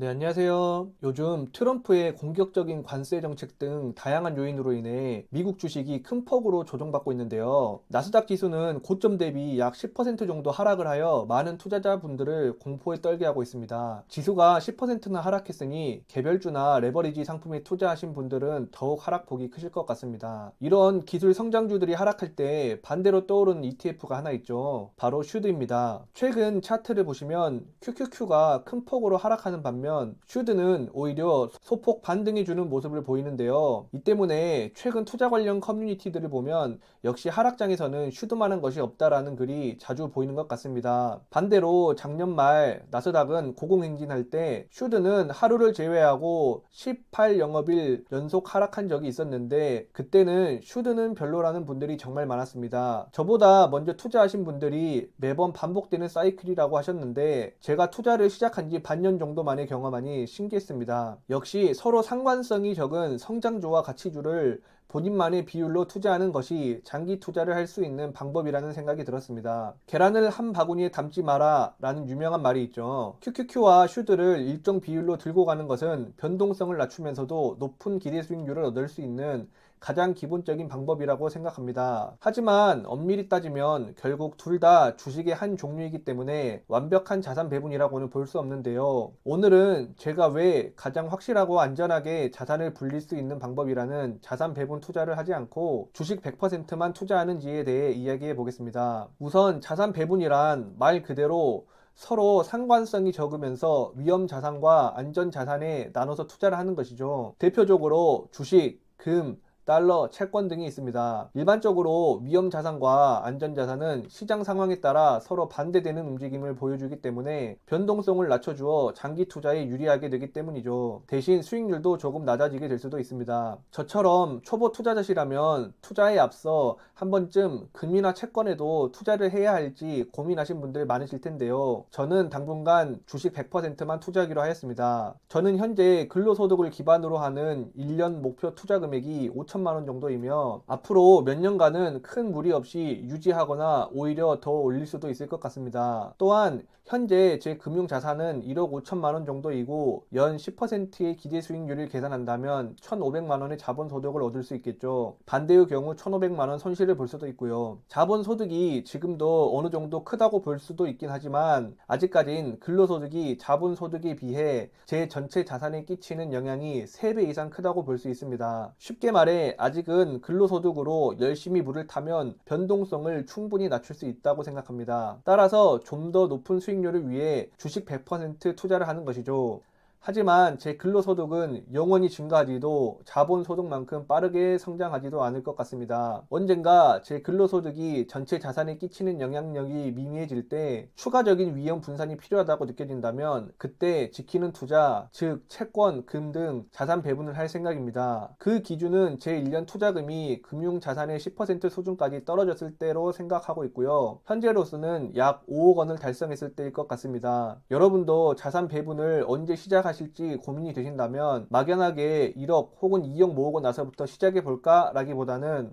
네, 안녕하세요. 요즘 트럼프의 공격적인 관세 정책 등 다양한 요인으로 인해 미국 주식이 큰 폭으로 조정받고 있는데요. 나스닥 지수는 고점 대비 약 10% 정도 하락을 하여 많은 투자자분들을 공포에 떨게 하고 있습니다. 지수가 10%나 하락했으니 개별주나 레버리지 상품에 투자하신 분들은 더욱 하락폭이 크실 것 같습니다. 이런 기술 성장주들이 하락할 때 반대로 떠오르는 ETF가 하나 있죠. 바로 슈드입니다. 최근 차트를 보시면 QQQ가 큰 폭으로 하락하는 반면 슈드는 오히려 소폭 반등해 주는 모습을 보이는데요. 이 때문에 최근 투자 관련 커뮤니티들을 보면 역시 하락장에서는 슈드만한 것이 없다라는 글이 자주 보이는 것 같습니다. 반대로 작년 말 나스닥은 고공행진할 때 슈드는 하루를 제외하고 18 영업일 연속 하락한 적이 있었는데 그때는 슈드는 별로라는 분들이 정말 많았습니다. 저보다 먼저 투자하신 분들이 매번 반복되는 사이클이라고 하셨는데 제가 투자를 시작한 지 반년 정도 만에 경 험하니 신기했습니다. 역시 서로 상관성이 적은 성장주와 가치주를 본인만의 비율로 투자하는 것이 장기 투자를 할 수 있는 방법이라는 생각이 들었습니다. 계란을 한 바구니에 담지 마라 라는 유명한 말이 있죠. QQQ와 슈드를 일정 비율로 들고 가는 것은 변동성을 낮추면서도 높은 기대 수익률을 얻을 수 있는 가장 기본적인 방법이라고 생각합니다. 하지만 엄밀히 따지면 결국 둘 다 주식의 한 종류이기 때문에 완벽한 자산 배분이라고는 볼 수 없는데요. 오늘은 제가 왜 가장 확실하고 안전하게 자산을 불릴 수 있는 방법이라는 자산 배분 투자를 하지 않고 주식 100%만 투자하는지에 대해 이야기해 보겠습니다. 우선 자산 배분이란 말 그대로 서로 상관성이 적으면서 위험 자산과 안전 자산에 나눠서 투자를 하는 것이죠. 대표적으로 주식, 금, 달러, 채권 등이 있습니다. 일반적으로 위험 자산과 안전 자산은 시장 상황에 따라 서로 반대되는 움직임을 보여주기 때문에 변동성을 낮춰주어 장기 투자에 유리하게 되기 때문이죠. 대신 수익률도 조금 낮아지게 될 수도 있습니다. 저처럼 초보 투자자시라면 투자에 앞서 한 번쯤 금이나 채권에도 투자를 해야 할지 고민하신 분들 많으실 텐데요. 저는 당분간 주식 100%만 투자하기로 하였습니다. 저는 현재 근로소득을 기반으로 하는 1년 목표 투자 금액이 5천 5천만 원 정도이며 앞으로 몇 년간은 큰 무리 없이 유지하거나 오히려 더 올릴 수도 있을 것 같습니다. 또한 현재 제 금융 자산은 1억 5천만 원 정도이고 연 10%의 기대 수익률을 계산한다면 1,500만 원의 자본 소득을 얻을 수 있겠죠. 반대의 경우 1,500만 원 손실을 볼 수도 있고요. 자본 소득이 지금도 어느 정도 크다고 볼 수도 있긴 하지만 아직까진 근로소득이 자본 소득에 비해 제 전체 자산에 끼치는 영향이 3배 이상 크다고 볼 수 있습니다. 쉽게 말해 아직은 근로소득으로 열심히 물을 타면 변동성을 충분히 낮출 수 있다고 생각합니다. 따라서 좀 더 높은 수익률을 위해 주식 100% 투자를 하는 것이죠. 하지만 제 근로소득은 영원히 증가하지도 자본소득만큼 빠르게 성장하지도 않을 것 같습니다. 언젠가 제 근로소득이 전체 자산에 끼치는 영향력이 미미해질 때 추가적인 위험 분산이 필요하다고 느껴진다면 그때 지키는 투자, 즉 채권, 금 등 자산 배분을 할 생각입니다. 그 기준은 제 1년 투자금이 금융자산의 10% 수준까지 떨어졌을 때로 생각하고 있고요. 현재로서는 약 5억 원을 달성했을 때일 것 같습니다. 여러분도 자산 배분을 언제 시작 하 하실지 고민이 되신다면 막연하게 1억 혹은 2억 모으고 나서부터 시작해 볼까 라기보다는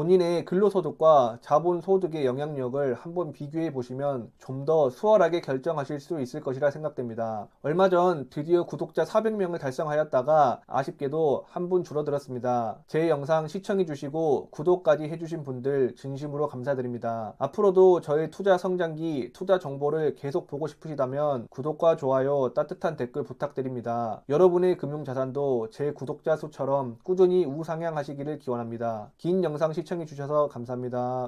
본인의 근로소득과 자본소득의 영향력을 한번 비교해 보시면 좀 더 수월하게 결정하실 수 있을 것이라 생각됩니다. 얼마 전 드디어 구독자 400명을 달성하였다가 아쉽게도 한 분 줄어들었습니다. 제 영상 시청해 주시고 구독까지 해주신 분들 진심으로 감사드립니다. 앞으로도 저의 투자 성장기, 투자 정보를 계속 보고 싶으시다면 구독과 좋아요, 따뜻한 댓글 부탁드립니다. 여러분의 금융자산도 제 구독자 수처럼 꾸준히 우상향하시기를 기원합니다. 긴 영상 시청해 주셔서 감사합니다.